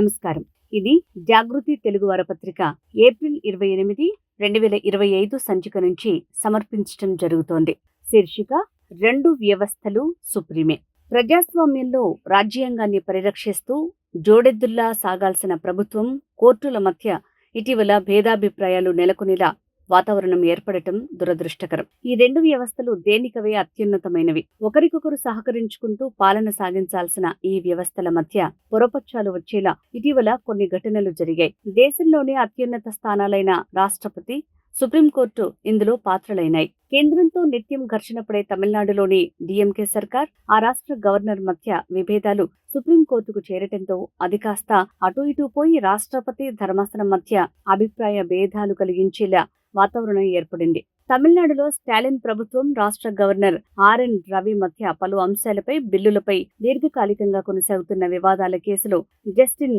నమస్కారం. ఇది జాగృతి తెలుగు వారపత్రిక ఏప్రిల్ ఇరవై ఎనిమిది రెండు వేల ఇరవై ఐదు సంచిక నుంచి సమర్పించడం జరుగుతోంది. శీర్షిక రెండు వ్యవస్థలు సుప్రీమే. ప్రజాస్వామ్యంలో రాజ్యాంగాన్ని పరిరక్షిస్తూ జోడెద్దుల్లా సాగాల్సిన ప్రభుత్వం కోర్టుల మధ్య ఇటీవల భేదాభిప్రాయాలు నెలకొనేలా వాతావరణం ఏర్పడటం దురదృష్టకరం. ఈ రెండు వ్యవస్థలు దేనికవే అత్యున్నతమైనవి. ఒకరికొకరు సహకరించుకుంటూ పాలన సాగించాల్సిన ఈ వ్యవస్థల మధ్య పొరపక్షాలు వచ్చేలా ఇటీవల కొన్ని ఘటనలు జరిగాయి. దేశంలోనే అత్యున్నత స్థానాలైన రాష్ట్రపతి సుప్రీంకోర్టు ఇందులో పాత్రలైనాయి. కేంద్రంతో నిత్యం ఘర్షణ పడే తమిళనాడులోని డిఎంకే సర్కార్ ఆ రాష్ట్ర గవర్నర్ మధ్య విభేదాలు సుప్రీంకోర్టుకు చేరటంతో అది కాస్త అటు ఇటు పోయి రాష్ట్రపతి ధర్మాసనం మధ్య అభిప్రాయ భేదాలు కలిగించేలా వాతావరణం ఏర్పడింది. తమిళనాడులో స్టాలిన్ ప్రభుత్వం రాష్ట్ర గవర్నర్ ఆర్ఎన్ రవి మధ్య పలు అంశాలపై బిల్లులపై దీర్ఘకాలికంగా కొనసాగుతున్న వివాదాల కేసులో justice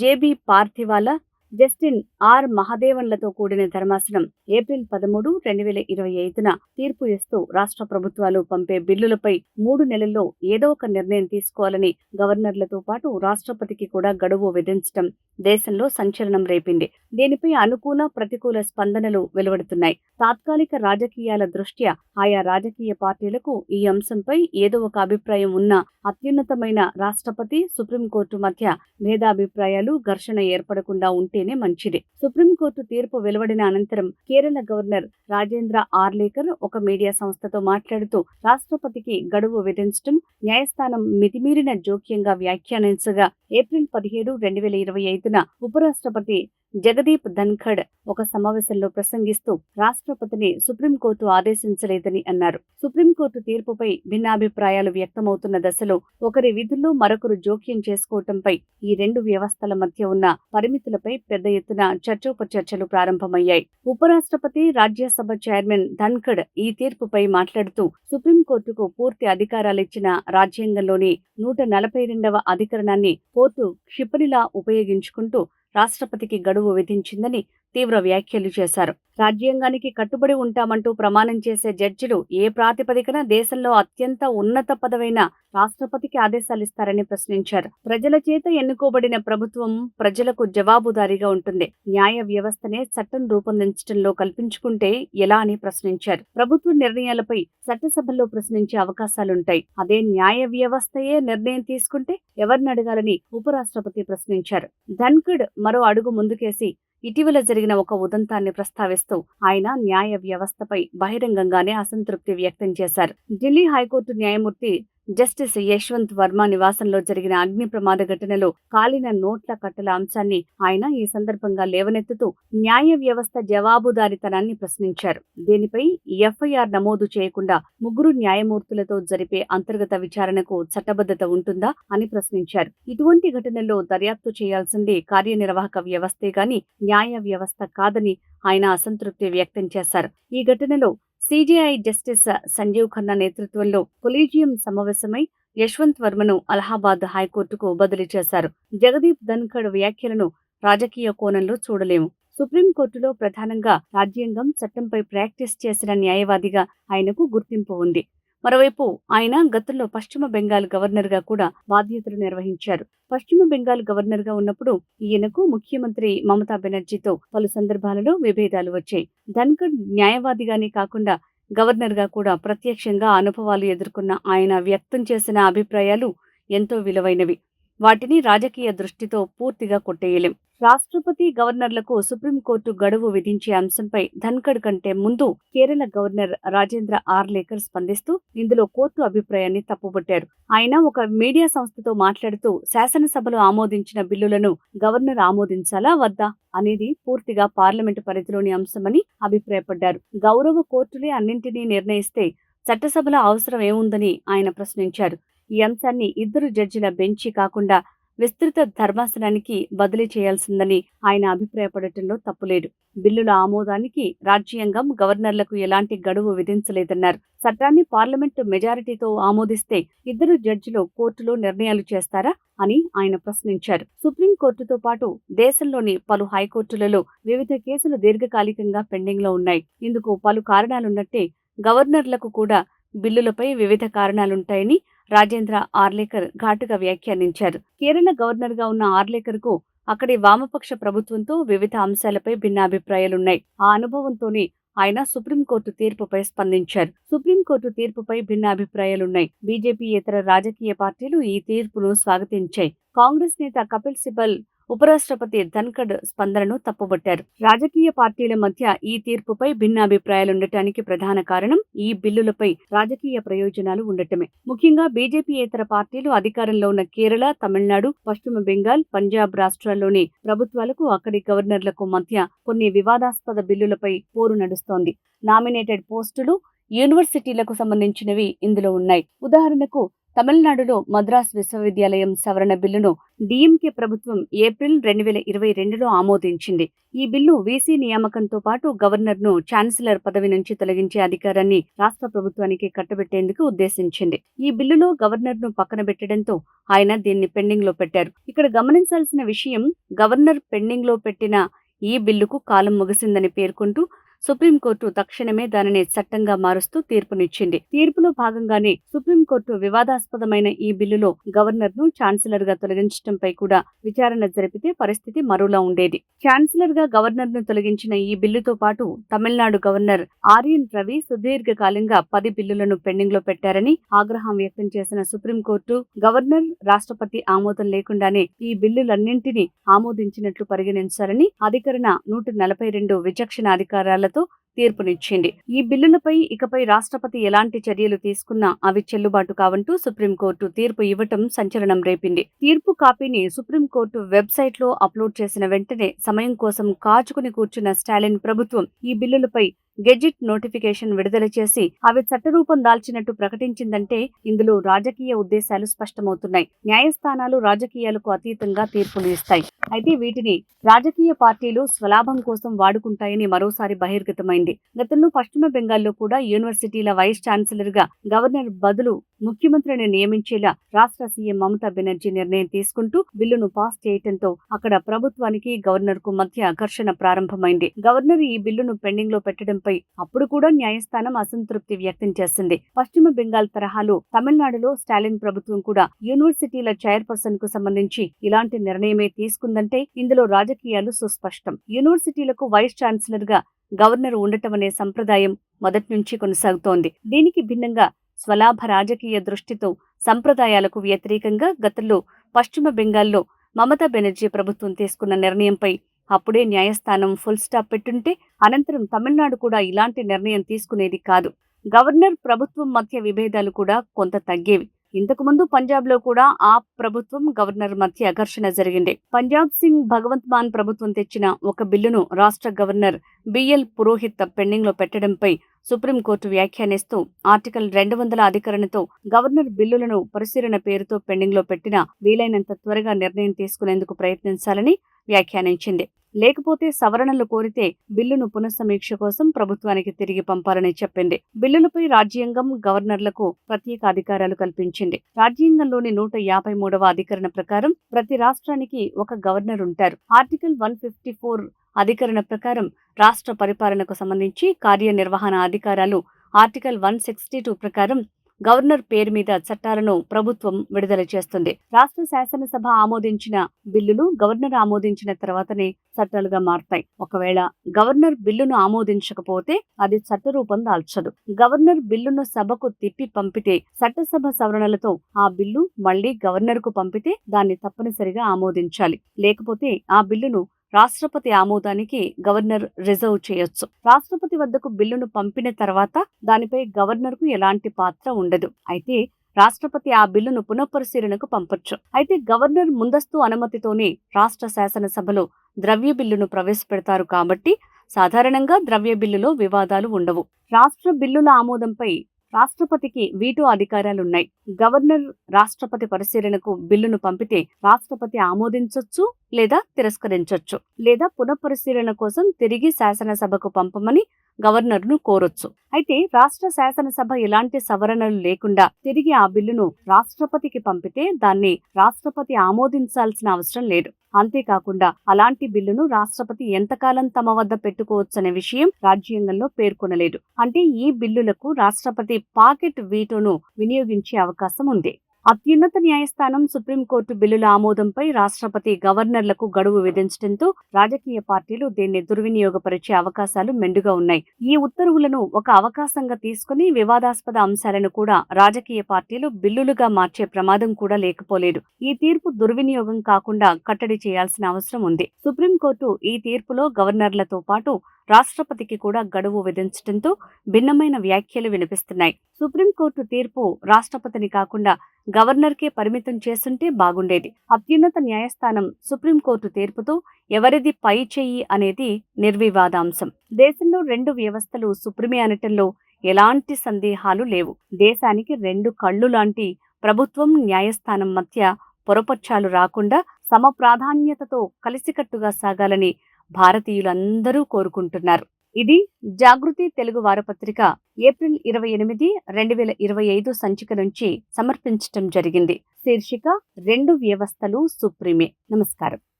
JB Pardiwala justice R మహదేవన్లతో కూడిన ధర్మాసనం ఏప్రిల్ పదమూడు రెండు వేల ఇరవై ఐదున తీర్పు ఇస్తూ రాష్ట్ర ప్రభుత్వాలు పంపే బిల్లులపై మూడు నెలల్లో ఏదో ఒక నిర్ణయం తీసుకోవాలని గవర్నర్లతో పాటు రాష్ట్రపతికి కూడా గడువు విధించడం దేశంలో సంచలనం రేపింది. దీనిపై అనుకూల ప్రతికూల స్పందనలు వెలువడుతున్నాయి. తాత్కాలిక రాజకీయాల దృష్ట్యా ఆయా రాజకీయ పార్టీలకు ఈ అంశంపై ఏదో ఒక అభిప్రాయం ఉన్న అత్యున్నతమైన రాష్ట్రపతి సుప్రీంకోర్టు మధ్య భేదాభిప్రాయాలు ఘర్షణ ఏర్పడకుండా ఉంటే ఉంటేనే మంచిది. సుప్రీంకోర్టు తీర్పు వెలువడిన అనంతరం కేరళ గవర్నర్ రాజేంద్ర ఆర్లేకర్ ఒక మీడియా సంస్థతో మాట్లాడుతూ రాష్ట్రపతికి గడువు విధించడం న్యాయస్థానం మితిమీరిన జోక్యంగా వ్యాఖ్యానించగా ఏప్రిల్ పదిహేడు రెండు వేల ఇరవై ఐదున ఉపరాష్ట్రపతి జగదీప్ ధన్ఖడ్ ఒక సమావేశంలో ప్రసంగిస్తూ రాష్ట్రపతిని సుప్రీంకోర్టు ఆదేశించలేదని అన్నారు. సుప్రీంకోర్టు తీర్పుపై భిన్నాభిప్రాయాలు వ్యక్తమవుతున్న దశలో ఒకరి విధుల్లో మరొకరు జోక్యం చేసుకోవటంపై ఈ రెండు వ్యవస్థల మధ్య ఉన్న పరిమితులపై పెద్ద ఎత్తున చర్చోపచర్చలు ప్రారంభమయ్యాయి. ఉపరాష్ట్రపతి రాజ్యసభ చైర్మన్ ధన్ఖడ్ ఈ తీర్పుపై మాట్లాడుతూ సుప్రీంకోర్టుకు పూర్తి అధికారాలిచ్చిన రాజ్యాంగంలోని నూట నలభై రెండవ అధికరణాన్ని కోర్టు క్షిపణిలా ఉపయోగించుకుంటూ రాష్ట్రపతికి గడువు విధించిందని తీవ్ర వ్యాఖ్యలు చేశారు. రాజ్యాంగానికి కట్టుబడి ఉంటామంటూ ప్రమాణం చేసే జడ్జిలు ఏ ప్రాతిపదికన దేశంలో అత్యంత ఉన్నత పదవైన రాష్ట్రపతికి ఆదేశాలిస్తారని ప్రశ్నించారు. ప్రజల చేత ఎన్నుకోబడిన ప్రభుత్వం ప్రజలకు జవాబుదారీగా ఉంటుంది. న్యాయ వ్యవస్థనే చట్టం రూపొందించడంలో కల్పించుకుంటే ఎలా అని ప్రశ్నించారు. ప్రభుత్వ నిర్ణయాలపై చట్టసభల్లో ప్రశ్నించే అవకాశాలుంటాయి. అదే న్యాయ వ్యవస్థయే నిర్ణయం తీసుకుంటే ఎవరిని అడగాలని ఉపరాష్ట్రపతి ప్రశ్నించారు. ధన్కడ్ మరో అడుగు ముందుకేసి ఇటీవల జరిగిన ఒక ఉదంతాన్ని ప్రస్తావిస్తూ ఆయన న్యాయ వ్యవస్థపై బహిరంగంగానే అసంతృప్తి వ్యక్తం చేశారు. ఢిల్లీ హైకోర్టు న్యాయమూర్తి జస్టిస్ యశ్వంత్ వర్మ నివాసంలో జరిగిన అగ్ని ప్రమాద ఘటనలో కాలిన నోట్ల కట్టల అంశాన్ని ఆయన ఈ సందర్భంగా లేవనెత్తుతూ న్యాయ వ్యవస్థ జవాబుదారితనాన్ని ప్రశ్నించారు. దీనిపై ఎఫ్ఐఆర్ నమోదు చేయకుండా ముగ్గురు న్యాయమూర్తులతో జరిపే అంతర్గత విచారణకు చట్టబద్ధత ఉంటుందా అని ప్రశ్నించారు. ఇటువంటి ఘటనల్లో దర్యాప్తు చేయాల్సింది కార్యనిర్వాహక వ్యవస్థే గాని న్యాయ వ్యవస్థ కాదని ఆయన అసంతృప్తి వ్యక్తం చేశారు. ఈ ఘటనలో సిజేఐ జస్టిస్ సంజీవ్ ఖన్నా నేతృత్వంలో కొలీజియం సమావేశమై యశ్వంత్ వర్మను అలహాబాద్ హైకోర్టుకు బదిలీ చేశారు. జగదీప్ ధన్ఖడ్ వ్యాఖ్యలను రాజకీయ కోణంలో చూడలేము. సుప్రీంకోర్టులో ప్రధానంగా రాజ్యాంగం చట్టంపై ప్రాక్టీస్ చేసిన న్యాయవాదిగా ఆయనకు గుర్తింపు ఉంది. మరోవైపు ఆయన గతంలో పశ్చిమ బెంగాల్ గవర్నర్గా కూడా బాధ్యతలు నిర్వహించారు. పశ్చిమ బెంగాల్ గవర్నర్గా ఉన్నప్పుడు ఈయనకు ముఖ్యమంత్రి మమతా బెనర్జీతో పలు సందర్భాలలో విభేదాలు వచ్చాయి. ధన్కడ్ న్యాయవాదిగానే కాకుండా గవర్నర్గా కూడా ప్రత్యక్షంగా అనుభవాలు ఎదుర్కొన్న ఆయన వ్యక్తం చేసిన అభిప్రాయాలు ఎంతో విలువైనవి. వాటిని రాజకీయ దృష్టితో పూర్తిగా కొట్టేయలేం. రాష్ట్రపతి గవర్నర్లకు సుప్రీంకోర్టు గడువు విధించే అంశంపై ధన్కడ్ కంటే ముందు కేరళ గవర్నర్ రాజేంద్ర ఆర్లేకర్ స్పందిస్తూ ఇందులో కోర్టు అభిప్రాయాన్ని తప్పుబట్టారు. ఆయన ఒక మీడియా సంస్థతో మాట్లాడుతూ శాసనసభలో ఆమోదించిన బిల్లులను గవర్నర్ ఆమోదించాలా వద్దా అనేది పూర్తిగా పార్లమెంటు పరిధిలోని అంశమని అభిప్రాయపడ్డారు. గౌరవ కోర్టులే అన్నింటినీ నిర్ణయిస్తే చట్టసభలో అవసరం ఏముందని ఆయన ప్రశ్నించారు. ఈ అంశాన్ని ఇద్దరు జడ్జిల బెంచి కాకుండా విస్తృత ధర్మాసనానికి బదిలీ చేయాల్సిందని ఆయన అభిప్రాయపడటంలో తప్పులేదు. బిల్లుల ఆమోదానికి రాజ్యాంగం గవర్నర్లకు ఎలాంటి గడువు విధించలేదన్నారు. చట్టాన్ని పార్లమెంటు మెజారిటీతో ఆమోదిస్తే ఇద్దరు జడ్జిలు కోర్టులో నిర్ణయాలు చేస్తారా అని ఆయన ప్రశ్నించారు. సుప్రీంకోర్టుతో పాటు దేశంలోని పలు హైకోర్టులలో వివిధ కేసులు దీర్ఘకాలికంగా పెండింగ్లో ఉన్నాయి. ఇందుకు పలు కారణాలున్నట్టే గవర్నర్లకు కూడా బిల్లులపై వివిధ కారణాలుంటాయని రాజేంద్ర ఆర్లేకర్ ఘాటుగా వ్యాఖ్యానించారు. కేరళ గవర్నర్గా ఉన్న ఆర్లేకర్కు అక్కడి వామపక్ష ప్రభుత్వంతో వివిధ అంశాలపై భిన్నాభిప్రాయాలున్నాయి. ఆ అనుభవంతోనే ఆయన సుప్రీంకోర్టు తీర్పుపై స్పందించారు. సుప్రీంకోర్టు తీర్పుపై భిన్నాభిప్రాయాలున్నాయి. బీజేపీ ఇతర రాజకీయ పార్టీలు ఈ తీర్పును స్వాగతించాయి. కాంగ్రెస్ నేత కపిల్ సిబల్ ఉపరాష్ట్రపతి ధన్కడ్ స్పందనను తప్పుబట్టారు. రాజకీయ పార్టీల మధ్య ఈ తీర్పుపై భిన్నాభిప్రాయాలుండటానికి ప్రధాన కారణం ఈ బిల్లులపై రాజకీయ ప్రయోజనాలు ఉండటమే. ముఖ్యంగా బీజేపీయేతర పార్టీలు అధికారంలో ఉన్న కేరళ తమిళనాడు పశ్చిమ బెంగాల్ పంజాబ్ రాష్ట్రాల్లోని ప్రభుత్వాలకు అక్కడి గవర్నర్లకు మధ్య కొన్ని వివాదాస్పద బిల్లులపై పోరు నడుస్తోంది. నామినేటెడ్ పోస్టులు యూనివర్సిటీలకు సంబంధించినవి ఇందులో ఉన్నాయి. ఉదాహరణకు తమిళనాడులో మద్రాస్ విశ్వవిద్యాలయం సవరణ బిల్లును డిఎంకే ప్రభుత్వం ఏప్రిల్ రెండు వేల ఇరవై రెండులో ఆమోదించింది. ఈ బిల్లు వీసీ నియామకంతో పాటు గవర్నర్ను ఛాన్సలర్ పదవి నుంచి తొలగించే అధికారాన్ని రాష్ట్ర ప్రభుత్వానికి కట్టబెట్టేందుకు ఉద్దేశించింది. ఈ బిల్లులో గవర్నర్ను పక్కన పెట్టడంతో ఆయన దీన్ని పెండింగ్లో పెట్టారు. ఇక్కడ గమనించాల్సిన విషయం గవర్నర్ పెండింగ్లో పెట్టిన ఈ బిల్లుకు కాలం ముగిసిందని పేర్కొంటూ సుప్రీంకోర్టు తక్షణమే దానిని చట్టంగా మారుస్తూ తీర్పునిచ్చింది. తీర్పులో భాగంగానే సుప్రీంకోర్టు వివాదాస్పదమైన ఈ బిల్లులో గవర్నర్ను ఛాన్సలర్గా తొలగించడంపై కూడా విచారణ జరిపితే పరిస్థితి మరోలా ఉండేది. ఛాన్సలర్గా గవర్నర్ను తొలగించిన ఈ బిల్లుతో పాటు Tamil Nadu governor R N Ravi సుదీర్ఘకాలంగా పది బిల్లులను పెండింగ్లో పెట్టారని ఆగ్రహం వ్యక్తం చేసిన సుప్రీంకోర్టు గవర్నర్ రాష్ట్రపతి ఆమోదం లేకుండానే ఈ బిల్లులన్నింటినీ ఆమోదించినట్లు పరిగణించారని అధికరణ నూట నలభై రెండు విచక్షణ అధికారాల అధికారాలతో తీర్పునిచ్చింది. ఈ బిల్లులపై ఇకపై రాష్ట్రపతి ఎలాంటి చర్యలు తీసుకున్నా అవి చెల్లుబాటు కావంటూ సుప్రీంకోర్టు తీర్పు ఇవ్వటం సంచలనం రేపింది. తీర్పు కాపీని సుప్రీంకోర్టు వెబ్సైట్లో అప్లోడ్ చేసిన వెంటనే సమయం కోసం కాచుకుని కూర్చున్న స్టాలిన్ ప్రభుత్వం ఈ బిల్లులపై గెజిట్ నోటిఫికేషన్ విడుదల చేసి అవి చట్టరూపం దాల్చినట్టు ప్రకటించిందంటే ఇందులో రాజకీయ ఉద్దేశాలు స్పష్టమవుతున్నాయి. న్యాయస్థానాలు రాజకీయాలకు అతీతంగా తీర్పులు ఇస్తాయి. అయితే వీటిని రాజకీయ పార్టీలు స్వలాభం కోసం వాడుకుంటాయని మరోసారి బహిర్గతమైంది. గతంలో పశ్చిమ బెంగాల్లో కూడా యూనివర్సిటీల వైస్ ఛాన్సలర్గా గవర్నర్ బదులు ముఖ్యమంత్రిని నియమించేలా రాష్ట్ర సీఎం మమతా బెనర్జీ నిర్ణయం తీసుకుంటూ బిల్లును పాస్ చేయటంతో అక్కడ ప్రభుత్వానికి గవర్నర్కు మధ్య ఘర్షణ ప్రారంభమైంది. గవర్నర్ ఈ బిల్లును పెండింగ్లో పెట్టడంపై అప్పుడు కూడా న్యాయస్థానం అసంతృప్తి వ్యక్తం చేసింది. పశ్చిమ బెంగాల్ తరహాలో తమిళనాడులో స్టాలిన్ ప్రభుత్వం కూడా యూనివర్సిటీల చైర్పర్సన్కు సంబంధించి ఇలాంటి నిర్ణయమే తీసుకుందంటే ఇందులో రాజకీయాలు సుస్పష్టం. యూనివర్సిటీలకు వైస్ ఛాన్సలర్గా గవర్నర్ ఉండటం అనే సంప్రదాయం మొదటి నుంచి కొనసాగుతోంది. దీనికి భిన్నంగా స్వలాభ రాజకీయ దృష్టితో సంప్రదాయాలకు వ్యతిరేకంగా గతంలో పశ్చిమ బెంగాల్లో మమతా బెనర్జీ ప్రభుత్వం తీసుకున్న నిర్ణయంపై అప్పుడే న్యాయస్థానం ఫుల్ స్టాప్ పెట్టుంటే అనంతరం తమిళనాడు కూడా ఇలాంటి నిర్ణయం తీసుకునేది కాదు. గవర్నర్ ప్రభుత్వం మధ్య విభేదాలు కూడా కొంత తగ్గేవి. ఇంతకుముందు పంజాబ్లో కూడా ఆ ప్రభుత్వం గవర్నర్ మధ్య ఘర్షణ జరిగింది. పంజాబ్ సింగ్ భగవంత్ మాన్ ప్రభుత్వం తెచ్చిన ఒక బిల్లును రాష్ట్ర గవర్నర్ బిఎల్ పురోహిత్ పెండింగ్లో పెట్టడంపై సుప్రీంకోర్టు వ్యాఖ్యానిస్తూ ఆర్టికల్ రెండు వందల అధికరణతో గవర్నర్ బిల్లులను పరిశీలన పేరుతో పెండింగ్లో పెట్టిన పెట్టినా వీలైనంత త్వరగా నిర్ణయం తీసుకునేందుకు ప్రయత్నించాలని వ్యాఖ్యానించింది. లేకపోతే సవరణలు కోరితే బిల్లును పునఃసమీక్ష కోసం ప్రభుత్వానికి తిరిగి పంపాలని చెప్పింది. బిల్లులపై రాజ్యాంగం గవర్నర్లకు ప్రత్యేక అధికారాలు కల్పించింది. రాజ్యాంగంలోని నూట యాభై మూడవ అధికరణ ప్రకారం ప్రతి రాష్ట్రానికి ఒక గవర్నర్ ఉంటారు. ఆర్టికల్ వన్ ఫిఫ్టీ ఫోర్ అధికరణ ప్రకారం రాష్ట్ర పరిపాలనకు సంబంధించి కార్యనిర్వహణ అధికారాలు ఆర్టికల్ వన్ సిక్స్టీ టూ ప్రకారం గవర్నర్ పేరు మీద చట్టాలను ప్రభుత్వం విడుదల చేస్తుంది. రాష్ట్ర శాసనసభ ఆమోదించిన బిల్లులు గవర్నర్ ఆమోదించిన తర్వాతనే చట్టాలుగా మారతాయి. ఒకవేళ గవర్నర్ బిల్లును ఆమోదించకపోతే అది చట్టరూపం దాల్చదు. గవర్నర్ బిల్లును సభకు తిప్పి పంపితే చట్టసభ సవరణలతో ఆ బిల్లు మళ్ళీ గవర్నర్కు పంపితే దాన్ని తప్పనిసరిగా ఆమోదించాలి. లేకపోతే ఆ బిల్లును రాష్ట్రపతి ఆమోదానికి గవర్నర్ రిజర్వ్ చేయొచ్చు. రాష్ట్రపతి వద్దకు బిల్లును పంపిన తర్వాత దానిపై గవర్నర్కు ఎలాంటి పాత్ర ఉండదు. అయితే రాష్ట్రపతి ఆ బిల్లును పునఃపరిశీలనకు పంపొచ్చు. అయితే గవర్నర్ ముందస్తు అనుమతితోనే రాష్ట్ర శాసనసభలో ద్రవ్య బిల్లును ప్రవేశపెడతారు కాబట్టి సాధారణంగా ద్రవ్య బిల్లులో వివాదాలు ఉండవు. రాష్ట్ర బిల్లుల ఆమోదంపై రాష్ట్రపతికి వీటో అధికారాలున్నాయి. గవర్నర్ రాష్ట్రపతి పరిశీలనకు బిల్లును పంపితే రాష్ట్రపతి ఆమోదించొచ్చు లేదా తిరస్కరించొచ్చు లేదా పునఃపరిశీలన కోసం తిరిగి శాసనసభకు పంపమని గవర్నర్ను కోరొచ్చు. అయితే రాష్ట్ర శాసనసభ ఎలాంటి సవరణలు లేకుండా తిరిగి ఆ బిల్లును రాష్ట్రపతికి పంపితే దాన్ని రాష్ట్రపతి ఆమోదించాల్సిన అవసరం లేదు. అంతేకాకుండా అలాంటి బిల్లును రాష్ట్రపతి ఎంతకాలం తమ వద్ద పెట్టుకోవచ్చనే విషయం రాజ్యాంగంలో పేర్కొనలేదు. అంటే ఈ బిల్లులకు రాష్ట్రపతి పాకెట్ వీటోను వినియోగించే అవకాశం ఉంది. అత్యున్నత న్యాయస్థానం సుప్రీంకోర్టు బిల్లుల ఆమోదంపై రాష్ట్రపతి గవర్నర్లకు గడువు విధించడంతో రాజకీయ పార్టీలు దీన్ని దుర్వినియోగపరిచే అవకాశాలు మెండుగా ఉన్నాయి. ఈ ఉత్తర్వులను ఒక అవకాశంగా తీసుకుని వివాదాస్పద అంశాలను కూడా రాజకీయ పార్టీలు బిల్లులుగా మార్చే ప్రమాదం కూడా లేకపోలేదు. ఈ తీర్పు దుర్వినియోగం కాకుండా కట్టడి చేయాల్సిన అవసరం ఉంది. సుప్రీంకోర్టు ఈ తీర్పులో గవర్నర్లతో పాటు రాష్ట్రపతికి కూడా గడువు విధించడంతో భిన్నమైన వ్యాఖ్యలు వినిపిస్తున్నాయి. సుప్రీంకోర్టు తీర్పు రాష్ట్రపతిని కాకుండా గవర్నర్కే పరిమితం చేస్తుంటే బాగుండేది. అత్యున్నత న్యాయస్థానం సుప్రీంకోర్టు తీర్పుతో ఎవరిది పై చెయ్యి అనేది నిర్వివాదాంశం. దేశంలో రెండు వ్యవస్థలు సుప్రీమే అనటంలో ఎలాంటి సందేహాలు లేవు. దేశానికి రెండు కళ్ళు లాంటి ప్రభుత్వం న్యాయస్థానం మధ్య పొరపక్షాలు రాకుండా సమ ప్రాధాన్యతతో కలిసికట్టుగా సాగాలని భారతీయులందరూ కోరుకుంటున్నారు. ఇది జాగృతి తెలుగు వారపత్రిక ఏప్రిల్ ఇరవై ఎనిమిది రెండు వేల ఇరవై ఐదు సంచిక నుంచి సమర్పించటం జరిగింది. శీర్షిక రెండు వ్యవస్థలు సుప్రీమే. నమస్కారం.